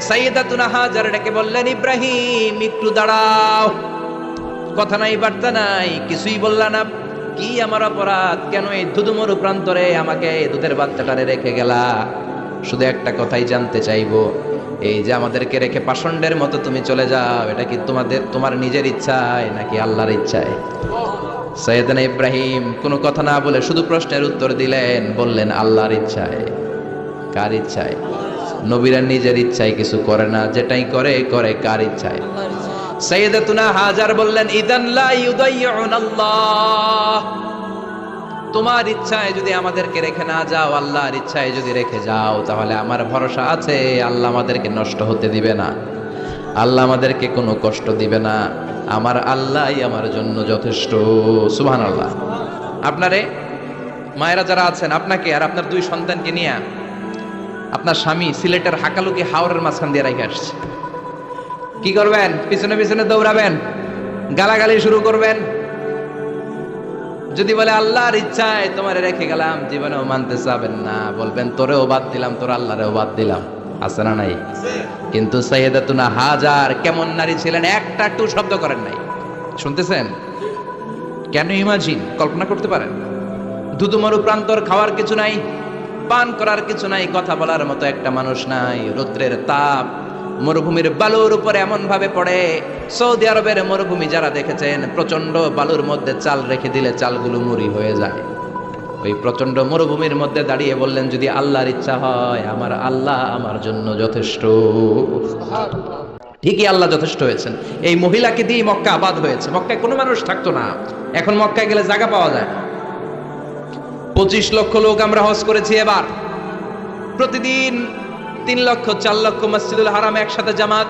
সাইয়েদাতুনা হাজার ডেকে বললেন, ইব্রাহিম, একটু দাঁড়াও। কথা নাই, বার্তা নাই, কিছুই বললা না। কি আমার অপরাধ? কেন এই ধুধুমরু প্রান্তরে আমাকে দুধের বাচ্চাটারে রেখে গেলা? শুধু একটা কথাই জানতে চাইব। এই যে আমাদেরকে রেখে পাষণ্ডের মতো তুমি চলে যাও, এটা কি তোমাদের, তোমার নিজের ইচ্ছায় নাকি আল্লাহর ইচ্ছায়? সৈয়দনা ইব্রাহিম কোনো কথা না বলে শুধু প্রশ্নের উত্তর দিলেন, বললেন, আল্লাহর ইচ্ছায়। কার ইচ্ছায়? নবীরা নিজের ইচ্ছায় কিছু করে না, যেটাই করে করে কার ইচ্ছায়। সাইয়েদাতুনা হাজার বললেন, ইদান লা ইউদাইয়ুন তোমার ইচ্ছায় যদি আমাদেরকে রেখে না যাও, আল্লাহর ইচ্ছায় যদি রেখে যাও, তাহলে আমার ভরসা আছে, আল্লাহ আমাদেরকে নষ্ট হতে দিবে না। আল্লাহ আমাদেরকে কোনো কষ্ট দিবে না। আমার আল্লাহই আমার জন্য যথেষ্ট। সুবহান আল্লাহ আপনারে, মায়েরা যারা আছেন, আপনাকে আর আপনার দুই সন্তানকে নিয়ে আপনার স্বামী সিলেটের হাকালুকি হাওরের মাঝখান দিয়ে রেখে আসছে। কি করবেন? পিছনে পিছনে দৌড়াবেন? গালাগালি শুরু করবেন? যদি বলে, আল্লাহর ইচ্ছায় তোমার রেখে গেলাম, জীবনেও মানতে চাবেন না। বলবেন, তোরেও বাদ দিলাম, তোর আল্লাহরেও বাদ দিলাম। আছে না নাই? কিন্তু সাইয়েদাতুনা হাজার কেমন নারী ছিলেন, একটা টু শব্দ করেন নাই। শুনতেছেন? কেন ইমাজিন? কল্পনা করতে পারেন? ধুধুমরু প্রান্তর খাওয়ার কিছু নাই? পান করার কিছু নাই, কথা বলার মতো একটা মানুষ নাই। রৌদ্রের তাপ মরুভূমির বালুর উপরে এমন ভাবে পড়ে। সৌদি আরবের মরুভূমি যারা দেখেছেন প্রচণ্ড বালুর মধ্যে চাল রেখে দিলে চালগুলো মুড়ি হয়ে যায়। ওই প্রচণ্ড মরুভূমির মধ্যে দাঁড়িয়ে বললেন, যদি আল্লাহর ইচ্ছা হয়, আমার আল্লাহ আমার জন্য যথেষ্ট। ঠিকই আল্লাহ যথেষ্ট হয়েছেন। এই মহিলাকে দিয়ে মক্কা আবাদ হয়েছে। মক্কায় কোনো মানুষ থাকতো না। এখন মক্কায় গেলে জায়গা পাওয়া যায় পঁচিশ লক্ষ লোক আমরা হজ করেছি এবার। প্রতিদিন তিন লক্ষ, চার লক্ষ মসজিদুল হারাম একসাথে জামাত।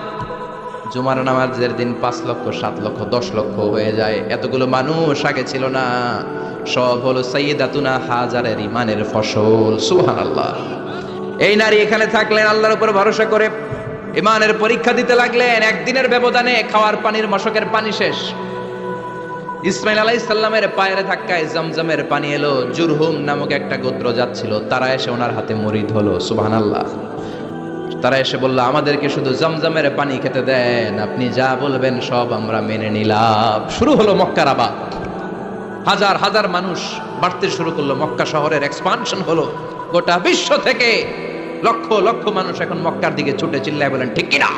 জুমার নামাজের দিন পাঁচ লক্ষ, সাত লক্ষ, দশ লক্ষ হয়ে যায়। এতগুলো মানুষ আগে ছিল না। সব হলো সাইয়েদাতুনা হাজারের ইমানের ফসল। সুহান আল্লাহ এই নারী এখানে থাকলেন, আল্লাহর উপর ভরসা করে ইমানের পরীক্ষা দিতে লাগলেন। একদিনের ব্যবধানে খাওয়ার পানির মশকের পানি শেষ। ইসমাইল আলাইহিস সালামের পায়ের ধাক্কায় জমজমের পানি এলো জুরহুম নামক একটা গোত্র যাচ্ছিল। তারা এসে ওনার হাতে মরিদ হলো সুবহানাল্লাহ। তারা এসে বলল আমাদেরকে শুধু জমজমের পানি খেতে দেন আপনি যা বলবেন সব আমরা মেনে নিলাম। শুরু হলো মক্কার আবাদ। হাজার হাজার মানুষ বাড়তে শুরু করল মক্কা শহরের এক্সপানশন হলো। গোটা বিশ্ব থেকে লক্ষ লক্ষ মানুষ এখন মক্কার দিকে ছুটে চিল্লায় বলেন ঠিক কিনা?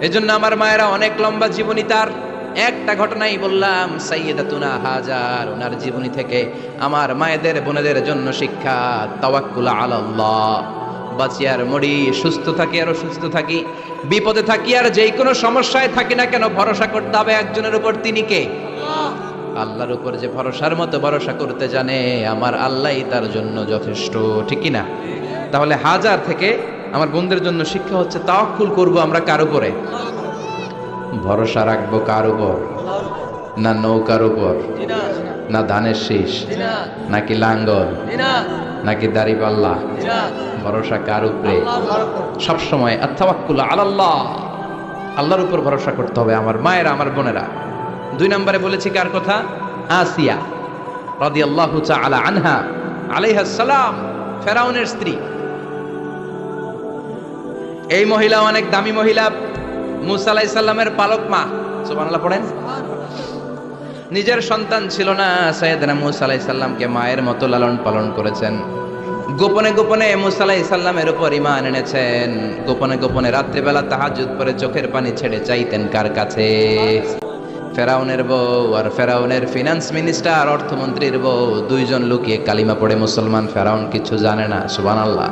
এজন্য আমার মায়েরা অনেক লম্বা জীবনী তার। একটা ঘটনাই বললাম সাইয়েদাতুনা হাজার ওনার জীবনী থেকে। আমার মায়েদের বোনেদের জন্য শিক্ষা তাওয়াক্কুল আলাল্লাহ। বাঁচি আর মরি সুস্থ থাকি আর অসুস্থ থাকি। বিপদে থাকি আর যেই কোনো সমস্যায় থাকি না কেন ভরসা করতে হবে একজনের উপর। তিনি কে? আল্লাহর উপর যে ভরসার মতো ভরসা করতে জানে আমার আল্লাহই তার জন্য যথেষ্ট। ঠিক কি না? তাহলে হাজার থেকে আমার বোনদের জন্য শিক্ষা হচ্ছে তাওয়াক্কুল করব আমরা কার উপরে? ভরসা রাখব কার উপর? না নৌকার উপর? না ধানের শীষ? নাকি লাঙ্গল? নাকি দাড়ি পাল্লা ভরসা কার উপরে? সবসময় সময় আত্মাওয়াক্কুল আলাল্লাহ। আল্লাহর উপর ভরসা করতে হবে আমার মায়েরা, আমার বোনেরা। দুই নম্বরে বলেছি কার কথা? আসিয়া। রাদিয়াল্লাহু তাআলা আনহা আলাইহাস সালাম, ফেরাউনের স্ত্রী। এই মহিলা অনেক দামি মহিলা মুসা আলাইহিস সালামের পালক মা। সুবহানাল্লাহ, পড়েন। নিজের সন্তান ছিল না সৈয়দনা মুসা আলাইহিস সালামকে মায়ের মতো লালন পালন করেছেন। গোপনে গোপনে মুসা আলাইহিস সালামের উপর ইমান এনেছেন। গোপনে গোপনে রাত্রিবেলা তাহাজ্জুদ পরে চোখের পানি ছেড়ে চাইতেন কার কাছে? ফেরাউনের বউ আর ফেরাউনের ফিনান্স মিনিস্টার অর্থমন্ত্রীর বউ, দুইজন লুকিয়ে কালিমা পড়ে মুসলমান, ফেরাউন কিছু জানে না সুবান আল্লাহ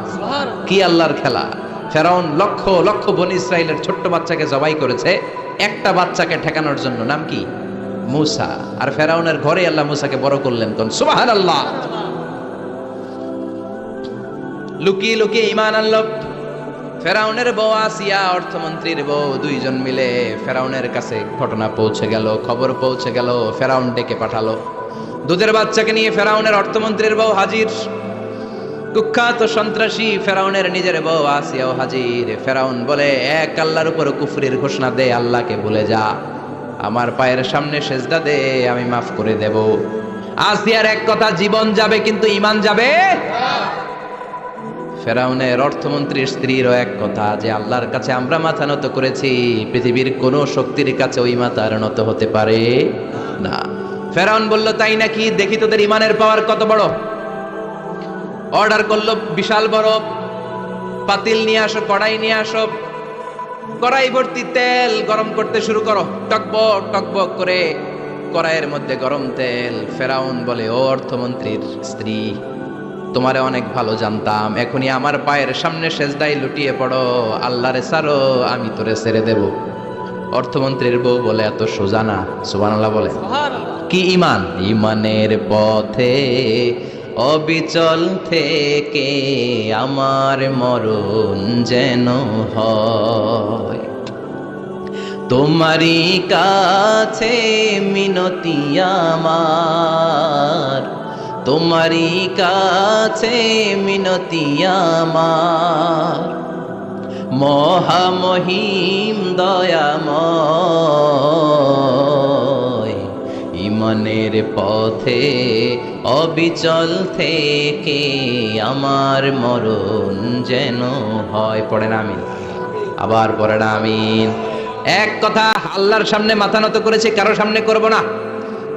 কি আল্লাহর খেলা? ফেরাউন লক্ষ লক্ষ বনি ইসরায়েলের ছোট্ট বাচ্চাকে জবাই করেছে একটা বাচ্চাকে ঠেকানোর জন্য। নাম কি? মুসা। আর ফেরাউনের ঘরে আল্লাহ মুসাকে বড় করলেন কোন? সুবাহান আল্লাহ লুকিয়ে লুকিয়ে ইমান আল্লাহ ফেরাউনের বউ আসিয়া, অর্থমন্ত্রীর বউ দুইজন মিলে ফেরাউনের কাছে ঘটনা পৌঁছে গেল, খবর পৌঁছে গেল, ফেরাউন ডেকে পাঠালো। দুধের বাচ্চাকে নিয়ে ফেরাউনের অর্থমন্ত্রীর বউ হাজির। কুখ্যাত সন্ত্রাসী ফেরাউনের নিজের বউ আসিয়াও হাজির। ফেরাউন বলে, এক আল্লাহর উপর কুফরির ঘোষণা দে, আল্লাহকে ভুলে যা। আমার পায়ের সামনে সেজদা দে, আমি মাফ করে দেব। আসিয়ার এক কথা, জীবন যাবে কিন্তু ইমান যাবে? ফেরাউনের অর্থমন্ত্রীর স্ত্রীরও এক কথা, যে আল্লাহর কাছে আমরা মাথা নত করেছি, পৃথিবীর কোন শক্তির কাছে ওই মাথার নত হতে পারে না। ফেরাউন বলল, তাই নাকি? দেখি তোদের ইমানের পাওয়ার কত বড়? অর্ডার করল বিশাল বড় পাতিল নিয়ে আসো কড়াই নিয়ে আসো। কড়াই ভর্তি তেল গরম করতে শুরু করো। টকবক টকবক করে কড়াইয়ের মধ্যে গরম তেল। ফেরাউন বলে ও অর্থমন্ত্রীর স্ত্রী তোমারে অনেক ভালো জানতাম। এখনই আমার পায়ের সামনে সেজদাই লুটিয়ে পড়ো। আল্লাহরে সারো আমি তোরে ছেড়ে দেব। অর্থমন্ত্রীর বউ বলে এত সোজা না। সুবহানাল্লাহ বলে কি ইমান? ইমানের পথে অবিচল থেকে আমার মরণ যেন তোমারই কাছে মিনতি আমার। তোমারই কাছে মিনতি আমার। মহামহিম দয়াময়। ইমানের পথে, অবিচল থেকে আমার মরণ যেন হয়। পড়ে না আমিন। আবার পড়ে না আমিন। এক কথা, আল্লাহর সামনে মাথা নত করেছে, কারও সামনে করব না।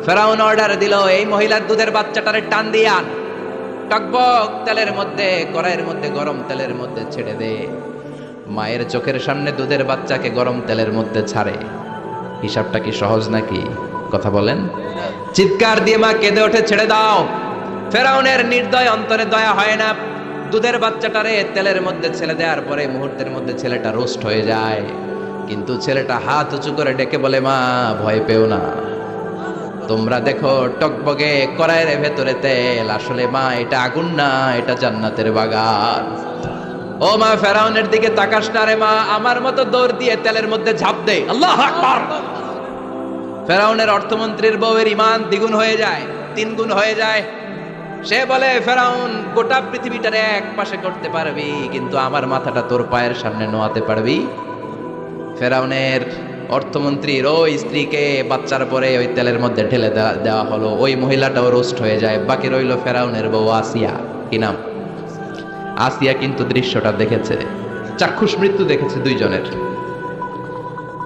ফেরাউন অর্ডার দিল, এই মহিলার দুধের বাচ্চাটারে টান দিয়ে আন। টকবক তেলের মধ্যে, কড়াইয়ের মধ্যে, গরম তেলের মধ্যে ছেড়ে দে। মায়ের চোখের সামনে দুধের বাচ্চাকে গরম তেলের মধ্যে ছাড়ে। হিসাবটা কি সহজ নাকি? কথা বলেন। চিৎকার দিয়ে মা কেঁদে ওঠে, ছেড়ে দাও। ফেরাউনের নির্দয় অন্তরে দয়া হয় না। দুধের বাচ্চাটারে তেলের মধ্যে ছেড়ে দেওয়ার পরে মুহূর্তের মধ্যে ছেলেটা রোস্ট হয়ে যায়। কিন্তু ছেলেটা হাত উঁচু করে ডেকে বলে, মা, ভয় পেও না। তোমরা দেখো টকবগে কড়াইয়ের ভেতরে তেল। আসলে মা, এটা আগুন না, এটা জান্নাতের বাগান। ও মা, ফেরাউনের দিকে তাকাস না রে মা। আমার মতো দৌড় দিয়ে তেলের মধ্যে ঝাঁপ দে। আল্লাহ আকবার! ফেরাউনের অর্থমন্ত্রীর বউয়ের ইমান দ্বিগুণ হয়ে যায়, তিন গুণ হয়ে যায়। সে বলে, ফেরাউন, গোটা পৃথিবীটার এক পাশে করতে পারবি, কিন্তু আমার মাথাটা তোর পায়ের সামনে নোয়াতে পারবি? ফেরাউনের অর্থমন্ত্রীর ওই স্ত্রীকে বাচ্চার পরে ওই তেলের মধ্যে ঢেলে দেওয়া- দেওয়া হলো। ওই মহিলাটাও রোস্ট হয়ে যায়। বাকি রইল ফেরাউনের বউ আসিয়া। কি নাম? আসিয়া কিন্তু দৃশ্যটা দেখেছে। চাক্ষুষ মৃত্যু দেখেছে দুইজনের।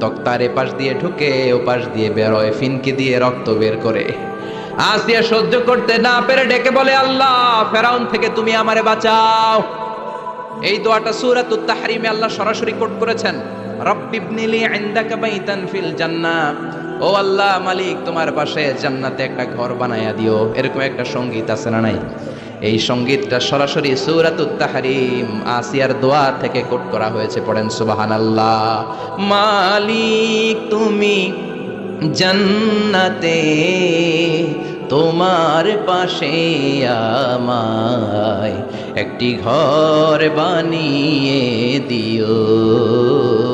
তক্তার এ পাশ দিয়ে ঢুকে ও পাশ দিয়ে বেরোয়, ফিনকি দিয়ে রক্ত বের করে। আসিয়া সহ্য করতে না পেরে ডেকে বলে, আল্লাহ, ফেরাউন থেকে তুমি আমারে বাঁচাও। এই দোয়াটা সূরাতুত তাহরিমে আল্লাহ সরাসরি কোট করেছেন। রব্বিবনিলি ইনদাকা বাইতান ফিল জান্নাহ। ও আল্লাহ মালিক, তোমার পাশে জান্নাতে একটা ঘর বানায়া দিও। এরকম একটা সংগীত আছে না নাই? এই সঙ্গীতটা সরাসরি সূরাতুত তাহরিম আসিয়ার দোয়া থেকে কোট করা হয়েছে, পড়েন সুবাহান আল্লাহ মালিক, তুমি জান্নাতে, তোমার পাশে আমায় একটি ঘর বানিয়ে দিও।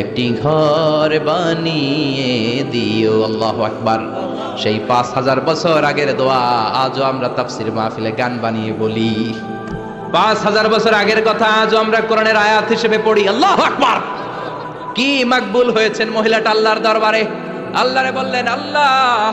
একটি ঘর বানিয়ে দিও, আল্লাহ আকবার। সেই পাঁচ হাজার বছর আগের দোয়া আজও আমরা তাফসির মাহফিলে গান বানিয়ে বলি। পাঁচ হাজার বছর আগের কথা আজও আমরা কোরআনের আয়াত হিসেবে পড়ি, আল্লাহ আকবার। কি মাকবুল হয়েছেন মহিলাটা আল্লাহর দরবারে। আল্লাহরে বললেন, আল্লাহ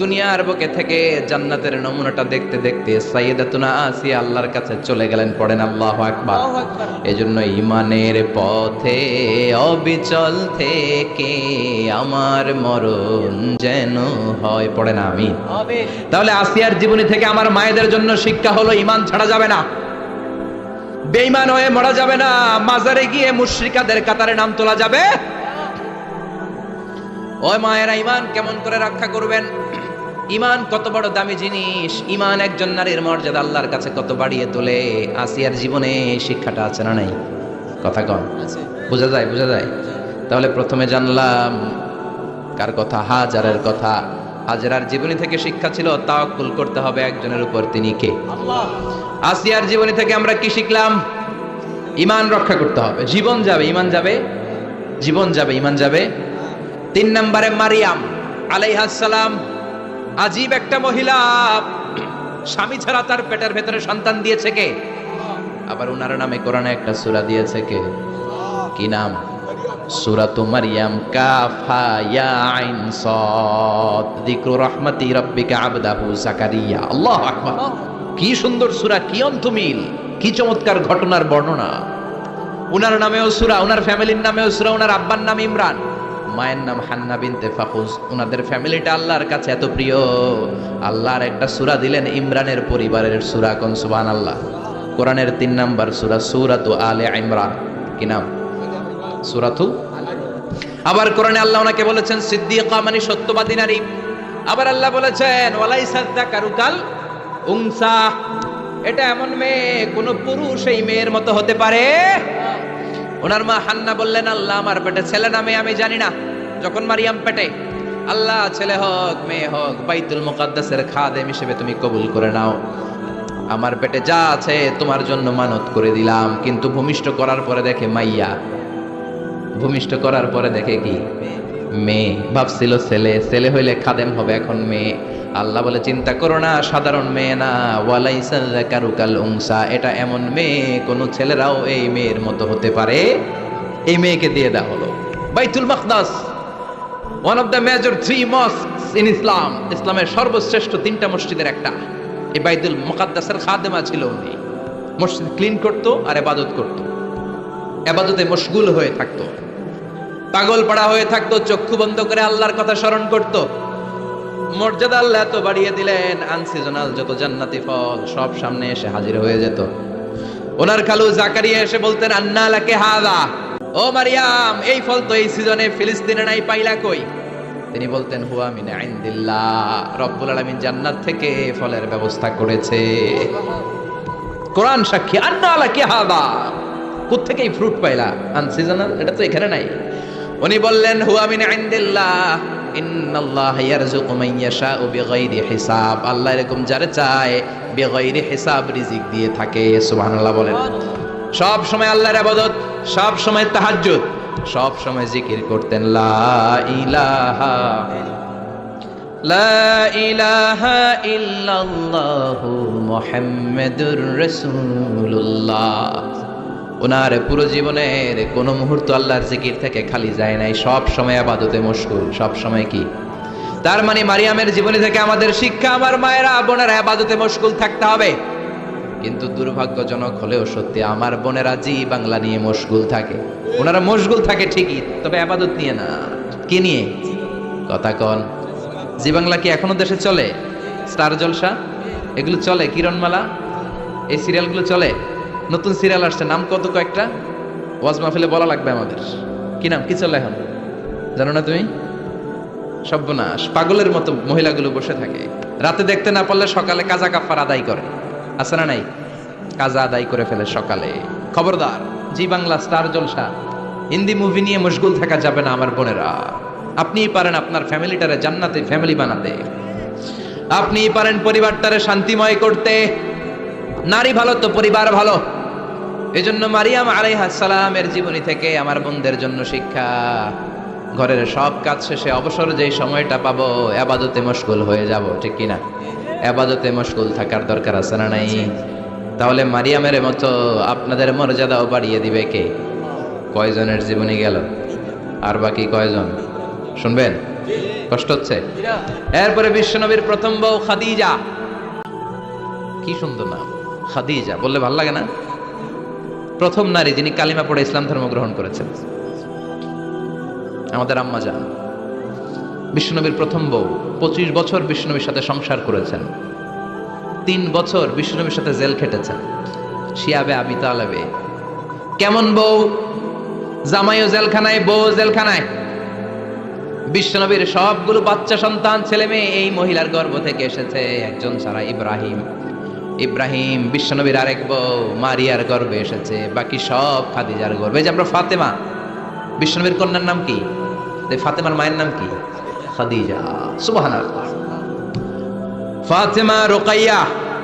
দুনিয়ার বুকে থেকে জান্নাতের নমুনাটা দেখতে দেখতে সাইয়েদাতুনা আসিয়া আল্লাহর কাছে চলে গেলেন পড়েন আল্লাহ আকবার। এজন্য ইমানের পথে অবিচল থেকে আমার মরণ যেন হয় পড়ে না আমি তাহলে আসিয়ার জীবনী থেকে আমার মায়েদের জন্য শিক্ষা হলো ইমান ছাড়া যাবে না। বেঈমান হয়ে মরা যাবে না মাজারে গিয়ে মুশরিকাদের কাতারে নাম তোলা যাবে। ওই মায়েরা ইমান কেমন করে রক্ষা করবেন? ইমান কত বড় দামি জিনিস? ইমান একজন নারীর মর্যাদা আল্লাহর কাছে কত বাড়িয়ে তোলে? আসিয়ার জীবনে শিক্ষাটা আছে না নাই? কথা কন বোঝা যায় বোঝা যায়? তাহলে প্রথমে জানলাম কার কথা? হাজারের কথা। হাজারার জীবনী থেকে শিক্ষা ছিল তাওয়াক্কুল করতে হবে একজনের উপর। তিনি কে? আসিয়ার জীবনী থেকে আমরা কি শিখলাম? ইমান রক্ষা করতে হবে। জীবন যাবে ইমান যাবে? জীবন যাবে ইমান যাবে? তিন নম্বরে মারিয়াম আলাইহাসালাম আজীব একটা মহিলা। স্বামী ছাড়া তার পেটের ভেতরে সন্তান দিয়েছে কে? আবার উনার নামে কোরআনে একটা সুরা দিয়েছে কে? কি নাম? সূরাতু মারিয়াম। কাফা ইয়া আইন সাদ। যিকরু রাহমাতি রাব্বিকা আবদাহু জাকারিয়া। আল্লাহু আকবার। কি সুন্দর সূরা, কি অন্তমিল কি চমৎকার ঘটনার বর্ণনা। উনার নামেও সূরা, উনার ফ্যামিলির নামেও সূরা, উনার আব্বার নাম ইমরান। মায়ের নাম হান্না বিনতে ফাকুজ ওনাদের ফ্যামিলিটা আল্লাহর কাছে এত প্রিয়। আল্লাহর একটা সুরা দিলেন ইমরানের পরিবারের সূরা কোন? সুবহানাল্লাহ। কোরআনের তিন নাম্বার সুরা, সূরাতু আলে ইমরান। কি নাম? সূরাতু? আবার কোরআনে আল্লাহ ওনাকে বলেছেন, সিদ্দিকা মানে সত্যবাদী নারী। আবার আল্লাহ বলেছেন ওয়ালাই সাদ্দা কারুকাল উংসা এটা এমন মেয়ে, কোন পুরুষ এই মেয়ের মতো হতে পারে? ওনার মা হান্না বললেন, আল্লাহ আমার পেটে ছেলে না মেয়ে আমি জানি না। যখন মারিয়াম পেটে, আল্লাহ, ছেলে হোক, মেয়ে হোক, বাইতুল মুকাদ্দাসের খাদেম হিসেবে তুমি কবুল করে নাও। আমার পেটে যা আছে, তোমার জন্য মানত করে দিলাম। কিন্তু ভূমিষ্ঠ করার পরে দেখে মাইয়া। ভূমিষ্ঠ করার পরে দেখে কি? মেয়ে। ভাবছিল ছেলে। ছেলে হইলে খাদেম হবে এখন মেয়ে। আল্লাহ বলে, চিন্তা করো না, সাধারণ মেয়ে না। ওয়ালাইসাল উংসা এটা এমন মেয়ে, কোনো ছেলেরাও এই মেয়ের মতো হতে পারে। এই মেয়েকে দিয়ে দেওয়া হলো। বাইতুল মাকদাস। One of the major three mosques in Islam ইসলামের সর্বশ্রেষ্ঠ তিনটা মসজিদের একটা। এই বাইতুল মুকাদ্দাসের খাদেমা ছিল উনি। মসজিদ ক্লিন করতো আর এবাদত করতো। এবাদতে মশগুল হয়ে থাকতো। পাগল পড়া হয়ে থাকতো, চক্ষু বন্ধ করে আল্লাহর কথা স্মরণ করত। মর্যাদা আল্লাহ এত বাড়িয়ে দিলেন, আনসিজনাল যত জান্নাতি ফল সব সামনে এসে হাজির হয়ে যেত। ওনার খালু জাকারিয়া এসে বলতেন, আন্না লাকে হাদা। ও মারিয়াম, এই ফল তো এই সিজনে ফিলিস্তিনে নাই, পাইলা কই? তিনি বলতেন, হুয়া মিন ইনদিল্লাহ, রব্বুল আলামিন জান্নাত থেকে ফলের ব্যবস্থা করেছে। কোরআন সাক্ষী, আন্না লাকে হাদা? কোত্থেকে এই ফ্রুট পাইলা? আনসিজনাল এটা তো এখানে নাই। উনি বললেন, হুয়া মিন ইনদিল্লাহ, ইন্নাল্লাহ ইয়ারযুকু মান ইয়াশাউ বিগাইরি হিসাব। আল্লাহ এরকম যারে চায়, বিগাইরি হিসাব রিজিক দিয়ে থাকে, সুবহানাল্লাহ বলেন। সব সময় আল্লাহর আবাদত, সব সময় তাহাজ্জুদ, সব সময় জিকির করতেন, লা ইলাহা লা ইলাহা ওনার পুরো জীবনের কোন মুহূর্ত আল্লাহর জিকির থেকে খালি যায় নাই, সব সময় আবাদতে মশগুল, সব সময় কি? তার মানে মারিয়ামের জীবনী থেকে আমাদের শিক্ষা, আমার মায়েরা, বোনেরা আবাদতে মশগুল থাকতে হবে। কিন্তু দুর্ভাগ্যজনক হলেও সত্যি আমার বোনেরা জি বাংলা নিয়ে মশগুল থাকে। ওনারা মশগুল থাকে ঠিকই, তবে আবাদত নিয়ে না। কে নিয়ে? কথা কন। জি বাংলা কি এখনও দেশে চলে? স্টার জলসা? এগুলো চলে? কিরণমালা? এই সিরিয়ালগুলো চলে? নতুন সিরিয়াল আসছে, নাম কত কয়েকটা? ওয়াজ মাহফিলে বলা লাগবে আমাদের। কি নাম? কি চলে এখন? জানো না তুমি? সর্বনাশ। পাগলের মতো মহিলাগুলো বসে থাকে। রাতে দেখতে না পারলে সকালে কাজা কাফার আদায় করে। আছে না নাই? কাজা আদায় করে ফেলে সকালে। খবরদার, Zee Bangla Star Jalsha. Hindi movie নিয়ে মশগুল থাকা যাবে না আমার বোনেরা। আপনিই পারেন আপনার ফ্যামিলিটারে জান্নাতে ফ্যামিলি বানাতে। আপনি পারেন পরিবারটারে শান্তিময় করতে। নারী ভালো তো পরিবার ভালো। এজন্য মারিয়াম আলাইহাসালামের জীবনী থেকে আমার বোনদের জন্য শিক্ষা। ঘরের সব কাজ শেষে অবসর যেই সময়টা পাবো আবাদতে মশগুল হয়ে যাব, ঠিক কিনা? আবাদতে মশগুল থাকার দরকার আছে না নাই? তাহলে মারিয়ামের মতো আপনাদের মর্যাদাও বাড়িয়ে দিবে কে? কয়জনের জীবনী গেল? আর বাকি কয়জন? শুনবেন? কষ্ট হচ্ছে? এরপরে বিশ্বনবীর প্রথম বউ খাদিজা। কি সুন্দর নাম। খাদিজা, বললে ভালো লাগে না? প্রথম নারী যিনি কালিমা পড়ে ইসলাম ধর্ম গ্রহণ করেছেন। আমাদের আম্মা যান বিষ্ণুনবীর প্রথম বউ। পঁচিশ বছর বিষ্ণুনবীর সাথে সংসার করেছেন। তিন বছর বিষ্ণুনবীর সাথে জেল খেটেছেন। শিয়াবে আবি তালেবে। কেমন বউ? জামাইও জেলখানায় বউ জেলখানায়। বিশ্বনবীর সবগুলো বাচ্চা সন্তান, ছেলে মেয়ে এই মহিলার গর্ভ থেকে এসেছে একজন ছাড়া ইব্রাহিম। ইব্রাহিম বিশ্বনবীর আরেক বউ, মারিয়ার গর্ভে এসেছে। বাকি সব খাদিজার এই যে আমরা ফাতেমা। বিশ্বনবীর কন্যার নাম কি? ফাতেমার মায়ের নাম কি? খাদিজা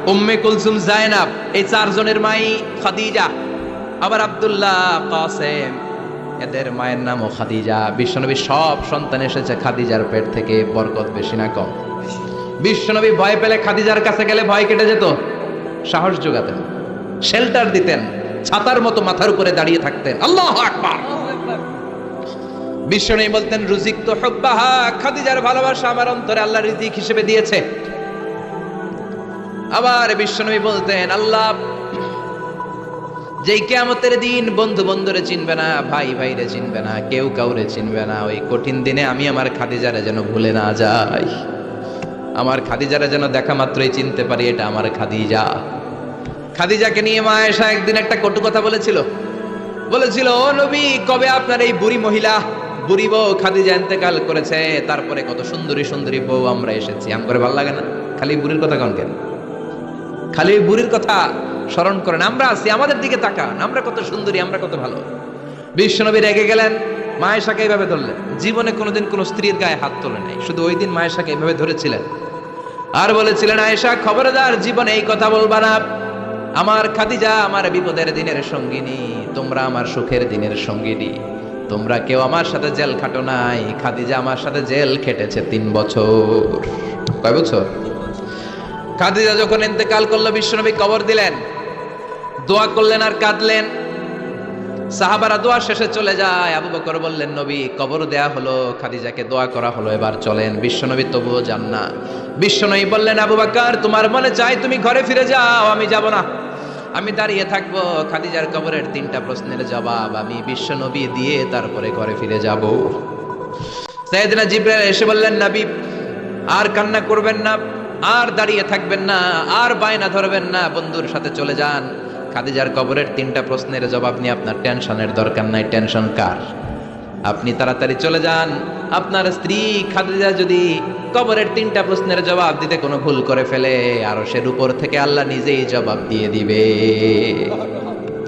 উম্মে কুলসুম জায়নাব এই চারজনের মাই খাদিজা, আবার আব্দুল্লাহ, কাসেম, এদের মায়ের খাদিজা। বিশ্বনবী সব সন্তান এসেছে খাদিজার পেট থেকে, বরকত বেশি না কম। বিশ্বনবী ভয় পেলে খাদিজার কাছে গেলে ভয় কেটে যেত। সাহস যোগাতেন শেল্টার দিতেন, ছাতার মতো মাথার উপরে দাঁড়িয়ে থাকতেন। আল্লাহ আকবার। বিশ্বনবী বলতেন, রুজিক তো খাদিজার ভালোবাসা আমার অন্তরে আল্লাহ রিজিক হিসেবে দিয়েছে। আবার বিশ্বনবী বলতেন, আল্লাহ, যেই কেয়ামতের দিন বন্ধু বন্ধুরে চিনবে না, ভাই ভাইরে চিনবে না, কেউ কাউরে চিনবে না, ওই কঠিন দিনে আমি আমার খাদিজারে যেন ভুলে না যাই। আমার খাদিজারে যেন দেখা মাত্রই চিনতে পারি এটা আমার খাদিজা। খাদিজাকে নিয়ে মা এসা একদিন একটা কটু কথা বলেছিল। বলেছিল, ও নবী, কবে আপনার এই বুড়ি মহিলা বুড়ি বউ খাদিজা ইন্তেকাল করেছে, তারপরে কত সুন্দরী সুন্দরী বউ আমরা এসেছি। আম করে ভালো লাগে না? খালি বুড়ির কথা কন কেন? খালি বুড়ির কথা স্মরণ করেন। আমরা আছি, আমাদের দিকে তাকান। আমরা কত সুন্দরী, আমরা কত ভালো। বিশ্বনবী রেগে গেলেন, মায়েশাকে এইভাবে ধরলেন। জীবনে কোনোদিন কোনো স্ত্রীর গায়ে হাত তোলে নাই। শুধু ওই দিন মায়েশাকে এইভাবে ধরেছিলেন। আর বলেছিলেন, আয়েশা, খবরদার জীবনে এই কথা বলবা না। আমার খাদিজা আমার বিপদের দিনের সঙ্গিনী, তোমরা আমার সুখের দিনের সঙ্গিনী। তোমরা কেউ আমার সাথে জেল খাটো নাই। খাদিজা আমার সাথে জেল খেটেছে তিন বছর। কয় বছর? খাদিজা যখন ইন্তেকাল করল, বিশ্বনবী কবর দিলেন। দোয়া করলেন আর কাঁদলেন। সাহাবারা দোয়া শেষে চলে যায়। আবু বকর বললেন, নবী, কবর দেয়া হলো, খাদিজাকে দোয়া করা হলো, এবার চলেন। বিশ্বনবী তবুও যান না। বিশ্বনবী বললেন, আবু বকর, তোমার মনে চাই তুমি ঘরে ফিরে যাও, আমি যাব না। আমি দাঁড়িয়ে থাকব, খাদিজার কবরের তিনটা প্রশ্নের জবাব আমি বিশ্ব নবী দিয়ে তারপরে ঘরে ফিরে যাব। সাইয়েদনা জিব্রাইল এসে বললেন, নবী, আর কান্না করবেন না, আর দাঁড়িয়ে থাকবেন না, আর বায়না ধরবেন না, বন্ধুর সাথে চলে যান। খাদিজার কবরের তিনটা প্রশ্নের জবাব নিয়ে আপনার টেনশনের দরকার নাই। টেনশন কার? আপনি তাড়াতাড়ি চলে যান। আপনার স্ত্রী খাদিজা যদি কবরের তিনটা প্রশ্নের জবাব দিতে কোনো ভুল করে ফেলে আর সের উপর থেকে আল্লাহ নিজেই জবাব দিয়ে দিবে।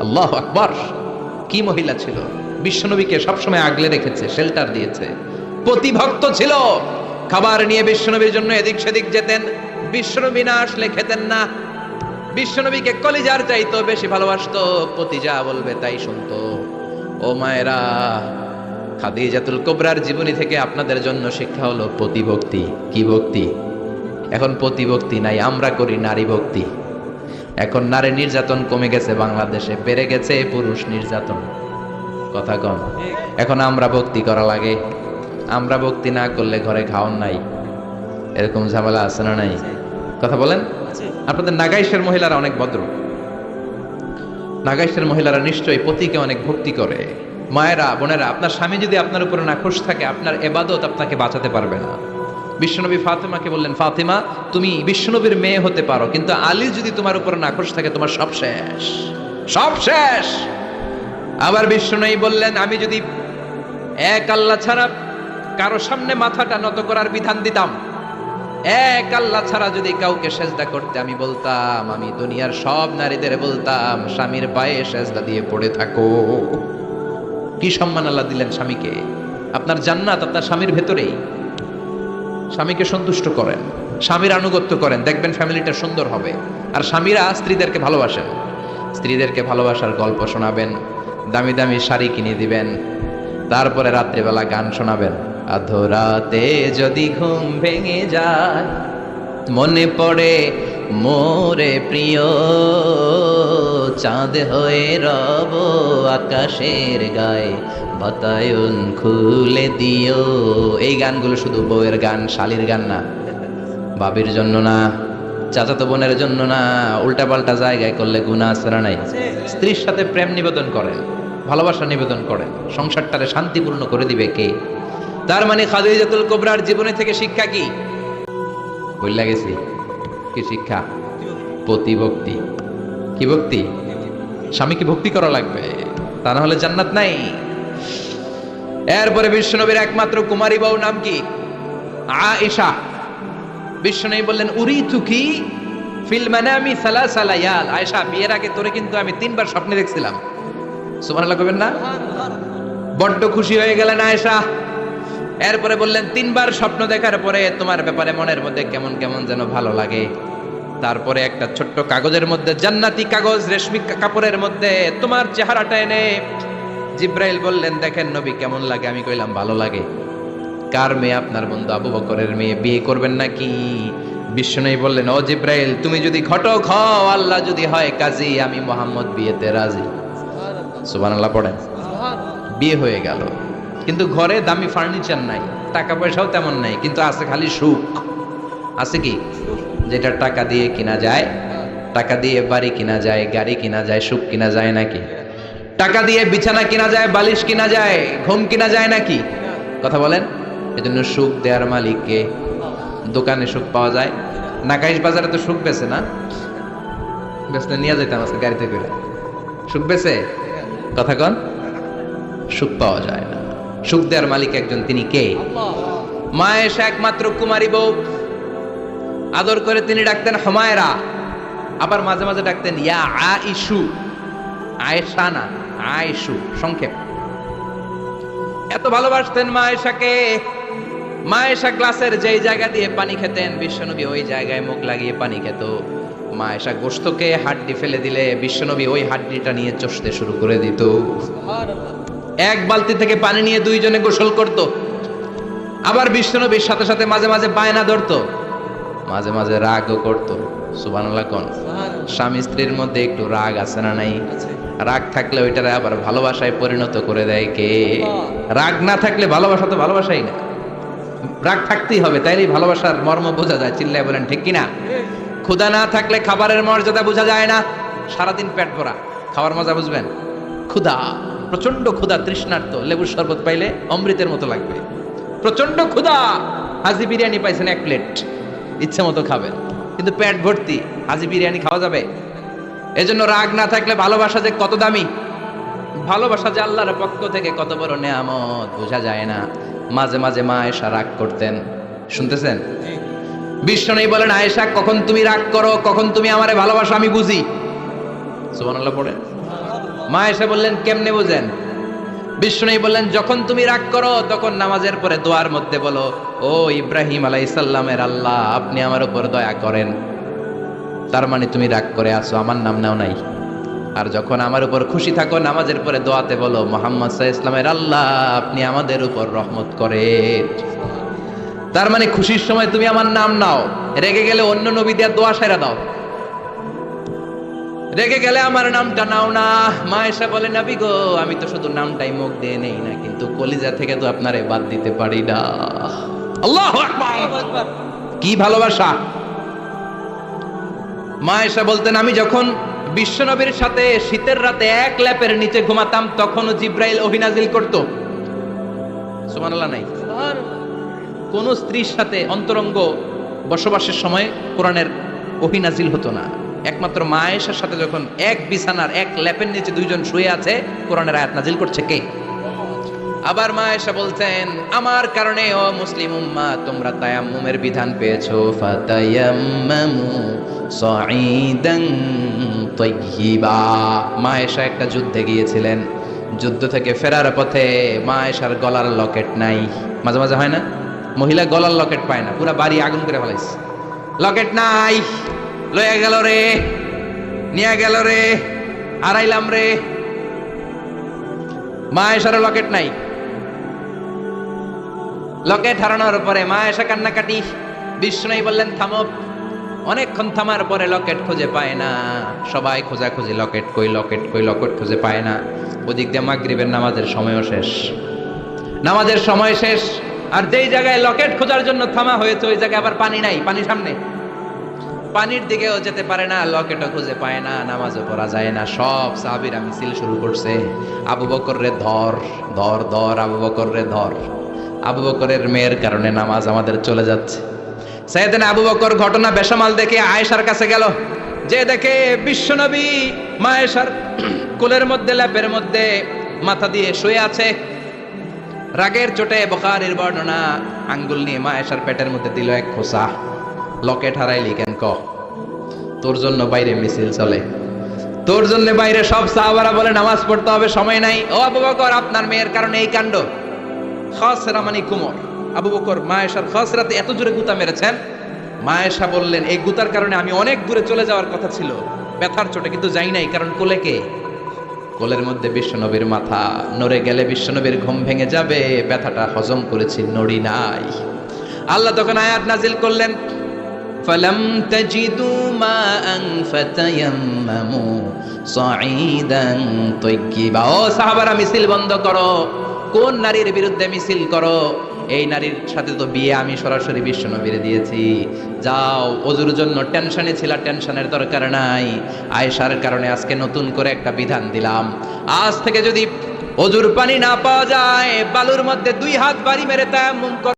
আল্লাহ আকবর। কি মহিলা ছিল? বিশ্বনবীকে সবসময় আগলে রেখেছে শেল্টার দিয়েছে। প্রতিভক্ত ছিল। খাবার নিয়ে বিশ্বনবীর জন্য এদিক সেদিক যেতেন। বিশ্বনবী না আসলে খেতেন না। বিশ্বনবীকে কলিজার চাইতো বেশি ভালোবাসতো। পতি যা বলবে, তাই শুনতো। ও মায়েরা খাদিজাতুল কোবরার জীবনী থেকে আপনাদের জন্য শিক্ষা হলো প্রতিভক্তি। কি ভক্তি? এখন প্রতিভক্তি নাই, আমরা করি নারী ভক্তি। এখন নারী নির্যাতন কমে গেছে, বাংলাদেশে বেড়ে গেছে পুরুষ নির্যাতন। কথা কম। এখন আমরা ভক্তি করা লাগে। আমরা ভক্তি না করলে ঘরে খাওয়ান নাই। এরকম ঝামেলা আছে না নাই? কথা বলেন? আপনাদের নাগাইশের মহিলারা অনেক ভদ্র। নাগাইশের মহিলারা নিশ্চয়ই পতিকে অনেক ভক্তি করে। মায়েরা, বোনেরা, আপনার স্বামী যদি আপনার উপরে নাখোশ থাকে, আপনার এবাদত আপনাকে বাঁচাতে পারবে না। বিশ্বনবী ফাতেমাকে বললেন, ফাতেমা, তুমি বিশ্বনবীর মেয়ে হতে পারো, কিন্তু আলী যদি তোমার উপরে নাখোশ থাকে, তোমার সব শেষ। সব শেষ! আবার বিশ্বনবী বললেন, আমি যদি এক আল্লাহ ছাড়া কারও সামনে মাথাটা নত করার বিধান দিতাম, এক আল্লাহ ছাড়া যদি কাউকে সেজদা করতে আমি বলতাম, আমি দুনিয়ার সব নারীদের বলতাম, স্বামীর পায়ে সেজদা দিয়ে পড়ে থাকো। কি সম্মান আল্লাহ দিলেন স্বামীকে? আপনার জান্নাত আপনার স্বামীর ভেতরেই। স্বামীকে সন্তুষ্ট করেন, স্বামীর আনুগত্য করেন। দেখবেন ফ্যামিলিটা সুন্দর হবে। আর স্বামীরা স্ত্রীদেরকে ভালোবাসেন। স্ত্রীদেরকে ভালোবাসার গল্প শোনাবেন, দামি দামি শাড়ি কিনে দিবেন, তারপরে রাত্রিবেলা গান শোনাবেন। আধরাতে যদি ঘুম ভেঙে যায়, মনে পড়ে মোরে প্রিয়, চাঁদ হয়ে রব আকাশের গায়ে। বাতায়ন খুলে দিও। এই গানগুলো শুধু বউয়ের গান, শালির গান না। বাবির জন্য না, চাচাতো বোনের জন্য না, উল্টাপাল্টা জায়গায় করলে গুণা আসরা নাই। স্ত্রীর সাথে প্রেম নিবেদন করেন, ভালোবাসা নিবেদন করেন, সংসারটারে শান্তিপূর্ণ করে দিবে কে? তার মানে খাদিজাতুল কোবরার জীবনে থেকে শিক্ষা কি? বললা গেছি কি শিক্ষা? প্রতিভক্তি কি ভক্তি? স্বামীকে ভক্তি করা লাগবে। তা না হলে জান্নাত নাই। এরপরে বিশ্বনবীর একমাত্র কুমারী বউ নাম কি? আয়েশা। বিশ্বনবী বললেন উরি তুকি ফিল মানামি সালাসা লায়াল। আয়েশা, বিয়ের আগে তোরে কিন্তু আমি তিনবার স্বপ্নে দেখছিলাম। না? বড্ড খুশি হয়ে গেলেন আয়েশা। এরপরে বললেন, তিনবার স্বপ্ন দেখার পরে তোমার ব্যাপারে মনের মধ্যে কেমন কেমন যেন ভালো লাগে। তারপরে একটা ছোট্ট কাগজের মধ্যে, জান্নাতি কাগজ, রেশমি কাপড়ের মধ্যে তোমার চেহারাটা এনে জিব্রাইল বললেন, দেখেন নবী, কেমন লাগে? আমি কইলাম, ভালো লাগে। কার মেয়ে? আপনার বন্ধু আবু বকরের মেয়ে। বিয়ে করবেন নাকি? বিষ্ণু বললেন, ও জিব্রাইল, তুমি যদি ঘটক হও, আল্লাহ যদি হয় কাজী, আমি মোহাম্মদ বিয়েতে রাজি। সুবহানাল্লাহ পড়েন। বিয়ে হয়ে গেল। কিন্তু ঘরে দামি ফার্নিচার নাই, টাকা পয়সাও তেমন নাই, কিন্তু আছে খালি সুখ। আছে কি? যেটা টাকা দিয়ে কিনা যায়, টাকা দিয়ে বাড়ি কিনা যায়, গাড়ি কিনা যায়, সুখ কিনা যায় নাকি? টাকা দিয়ে বিছানা কিনা যায়, বালিশ কিনা যায়, ঘুম কিনা যায় নাকি? কথা বলেন, এজন্য সুখ দেওয়ার মালিককে দোকানে সুখ পাওয়া যায়। নাকাইশ বাজারে তো সুখ বেছে না। বেসলে নিয়ে যেতাম আজকে গাড়িতে করে। সুখ বেছে? কথা কন, সুখ পাওয়া যায় না। সুখ দেওয়ার মালিক একজন, তিনি কে? মা এসে একমাত্র কুমারী বউ। আদর করে তিনি ডাকতেন হমায়রা। আবার মাঝে মাঝে ডাকতেন, ইয়া আ ইসু আয়েশা। না আয়েশু, সংক্ষেপ। এত ভালোবাসতেন মা এশাকে মা এশা গ্লাসের যেই জায়গা দিয়ে পানি খেতেন, বিশ্বনবী ওই জায়গায় মুখ লাগিয়ে পানি খেত। মা এশা গোস্তকে হাড্ডি ফেলে দিলে, বিশ্বনবী ওই হাড্ডিটা নিয়ে চষতে শুরু করে দিত। এক বালতি থেকে পানি নিয়ে দুইজনে গোসল করত। আবার বিশ্বনবীর সাথে সাথে মাঝে মাঝে বায়না ধরতো। মাঝে মাঝে রাগও করতো। কোন? স্বামী স্ত্রীর মধ্যে একটু রাগ আছে না নাই? রাগ থাকলে ওইটারে আবার ভালোবাসায় পরিণত করে দেয় কে? রাগ না থাকলে ভালোবাসা তো ভালোবাসাই না। রাগ থাকতেই হবে তাইলেই ভালোবাসার মর্ম বোঝা যায়। চিল্লায় বলেন ঠিক কিনা? ক্ষুধা না থাকলে খাবারের মর্যাদা বোঝা যায় না। সারাদিন পেট ভরা। খাবার মজা বুঝবেন? ক্ষুধা। প্রচণ্ড ক্ষুধা তৃষ্ণার্ত, লেবুর শরবত পাইলে অমৃতের মতো লাগবে। প্রচণ্ড ক্ষুধা! হাজি বিরিয়ানি পাইছেন এক প্লেট, ইচ্ছে মতো খাবেন। কিন্তু পেট ভর্তি, হাজি বিরিয়ানি খাওয়া যাবে? এজন্য রাগ না থাকলে ভালোবাসা যে কত দামি? ভালোবাসা যে আল্লাহর পক্ষ থেকে কত বড় নেয়ামত, বোঝা যায় না। মাঝে মাঝে মা এসা রাগ করতেন। শুনতেছেন? বিশ্ব নেই বলেন, আয়েশা, কখন তুমি রাগ করো? কখন তুমি আমারে ভালোবাসো? আমি বুঝি। সুবহানাল্লাহ পড়ে। মা এসে বললেন, কেমনে বুঝেন? নেই বললেন, যখন তুমি রাগ করো, তখন নামাজের পরে দোয়ার মধ্যে বলো, ও ইব্রাহিম আলাইসাল্লামের আল্লাহ, আপনি আমার উপর দয়া করেন। তার মানে তুমি রাগ করে আসো আমার নাম নাও নাই। আর যখন আমার উপর খুশি থাকো, নামাজের পরে দোয়াতে বলো, মোহাম্মদ সাহা ইসলামের আল্লাহ, আপনি আমাদের উপর রহমত করে। তার মানে খুশির সময় তুমি আমার নাম নাও, রেগে গেলে অন্য নবী দেওয়ার দোয়া সেরা দাও। রেগে গেলে আমার নামটা নাও না। মা এসে বলে নাবি গো আমি তো শুধু নামটাই মুখ দিয়ে নেই না কিন্তু কলিজা থেকে তো আপনারে বাদ দিতে পারি না। আল্লাহ কি ভালোবাসা। মা এসে বলতেন আমি যখন বিশ্বনবীর সাথে শীতের রাতে এক ল্যাপের নিচে ঘুমাতাম তখনও জিব্রাইল অভিনাজিল করত। সুবহানাল্লাহ নাই। কোন স্ত্রীর সাথে অন্তরঙ্গ বসবাসের সময় কোরআনের অভিনাজিল হতো না। একমাত্র মা আয়েশার সাথে যখন এক বিছানার, এক ল্যাপের নিচে দুইজন শুয়ে আছে, কোরআনের আয়াত নাজিল করছে কে? আবার মা এসে বলছেন, আমার কারণে, ও মুসলিম উম্মা, তোমরা তায়াম্মুমের বিধান পেয়েছ। ফাতায়াম্মামু সাঈদান তাইয়্যিবা। মা এসা একটা যুদ্ধে গিয়েছিলেন। যুদ্ধ থেকে ফেরার পথে মা এসার গলার লকেট নাই। মাঝে মাঝে হয় না? মহিলা গলার লকেট পায় না, পুরা বাড়ি আগুন করে ফেলাইছে। লকেট নাই। লয়ে গেল রে, নিয়ে গেল রে, হারাইলাম রে। মা এসারও লকেট নাই। লকেট হারানোর পরে মা এসে কান্নাকাটি, বিষ্ণু বললেন, থামো। অনেকক্ষণ থামার পরে লকেট খুঁজে পায় না। সবাই খোঁজাখুঁজি, লকেট কই লকেট কই, লকেট খুঁজে পায় না। ওদিক দিয়ে মাগরিবের নামাজের সময়ও শেষ। নামাজের সময় শেষ। আর যেই জায়গায় লকেট খোঁজার জন্য থামা হয়েছে, ওই জায়গায় আবার পানি নাই, পানি সামনে। পানির দিকেও যেতে পারে না, লকেটও খুঁজে পায় না, নামাজও পড়া যায় না। সব সাহাবিরা মিছিল শুরু করছে। আবু বকর রে ধর ধর ধর, আবু বকর রে ধর। আবু বকরের মেয়ের কারণে নামাজ আমাদের চলে যাচ্ছে। সাইয়েদিন আবু বকর ঘটনা বেসামাল দেখে আয়েশার কাছে গেল। যে দেখে বিশ্বনবী মায়েশার কোলের মধ্যে, ল্যাপের মধ্যে মাথা দিয়ে শুয়ে আছে। রাগের চোটে বখারির বর্ণনা, আঙ্গুল নিয়ে মায়েশার পেটের মধ্যে দিল এক খোসা। লকেট হারাইলি কেন ক? তোর জন্য বাইরে মিছিল চলে। তোর জন্য বাইরে সব সাহাবারা বলে নামাজ পড়তে হবে, সময় নাই। ও আবু বকর, আপনার মেয়ের কারণে এই কাণ্ড। খসরা মানে কুমর। আবু বকর, মায়েশার খসরাতে এত জোরে গুতা মেরেছেন। মায়েশা বললেন, এই গুতার কারণে আমি অনেক দূরে চলে যাওয়ার কথা ছিল। ব্যথার চোটে কিন্তু যাই নাই, কারণ কোলে কে? কোলের মধ্যে বিশ্বনবীর মাথা নড়ে গেলে বিশ্বনবীর ঘুম ভেঙে যাবে, ব্যথাটা হজম করেছি, নড়ি নাই। আল্লাহ তখন আয়াত নাজিল করলেন فلم تجدوا ماء فتيمموا صعيدا طيبا ও সাহাবারা মিছিল বন্ধ করো কোন নারীর বিরুদ্ধে মিছিল করো এই নারীর সাথে তো বিয়ে আমি সরাসরি বিশ্বনবীর দিয়েছি যাও অজুর জন্য টেনশনে ছিল টেনশনের দরকার নাই আয়েশার কারণে আজকে নতুন করে একটা বিধান দিলাম আজ থেকে যদি অজুর পানি না পাওয়া যায় বালুর মধ্যে দুই হাত বাড়ি মেরে তায়াম্মুম করো